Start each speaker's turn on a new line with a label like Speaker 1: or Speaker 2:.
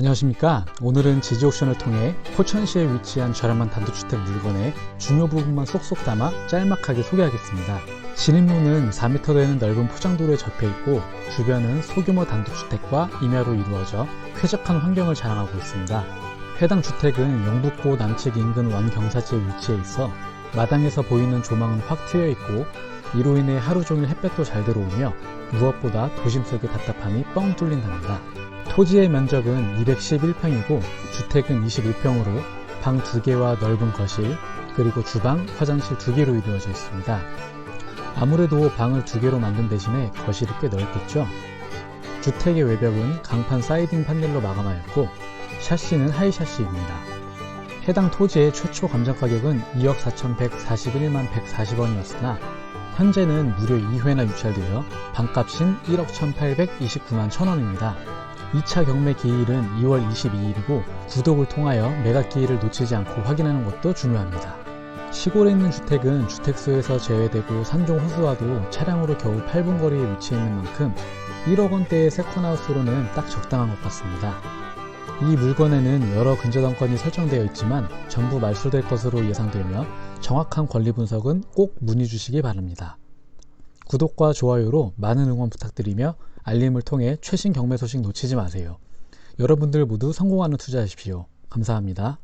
Speaker 1: 안녕하십니까? 오늘은 지지옥션을 통해 포천시에 위치한 저렴한 단독주택 물건의 중요 부분만 쏙쏙 담아 짤막하게 소개하겠습니다. 진입로는 4m 되는 넓은 포장도로에 접해 있고 주변은 소규모 단독주택과 임야로 이루어져 쾌적한 환경을 자랑하고 있습니다. 해당 주택은 영북고 남측 인근 완경사지에 위치해 있어 마당에서 보이는 조망은 확 트여 있고 이로 인해 하루 종일 햇볕도 잘 들어오며 무엇보다 도심 속의 답답함이 뻥 뚫린답니다. 토지의 면적은 211평이고 주택은 21평으로 방 2개와 넓은 거실 그리고 주방, 화장실 2개로 이루어져 있습니다. 아무래도 방을 2개로 만든 대신에 거실이 꽤 넓겠죠? 주택의 외벽은 강판 사이딩 판넬로 마감하였고 샤시는 하이 샤시입니다. 해당 토지의 최초 감정 가격은 2억 4,141만 140원이었으나 현재는 무려 2회나 유찰되어 방값인 1억 1,829만 1,000원입니다. 2차 경매 기일은 2월 22일이고 구독을 통하여 매각 기일을 놓치지 않고 확인하는 것도 중요합니다. 시골에 있는 주택은 주택수에서 제외되고 산종 호수와도 차량으로 겨우 8분 거리에 위치해 있는 만큼 1억 원대의 세컨하우스로는 딱 적당한 것 같습니다. 이 물건에는 여러 근저당권이 설정되어 있지만 전부 말소될 것으로 예상되며 정확한 권리 분석은 꼭 문의 주시기 바랍니다. 구독과 좋아요로 많은 응원 부탁드리며 알림을 통해 최신 경매 소식 놓치지 마세요. 여러분들 모두 성공하는 투자하십시오. 감사합니다.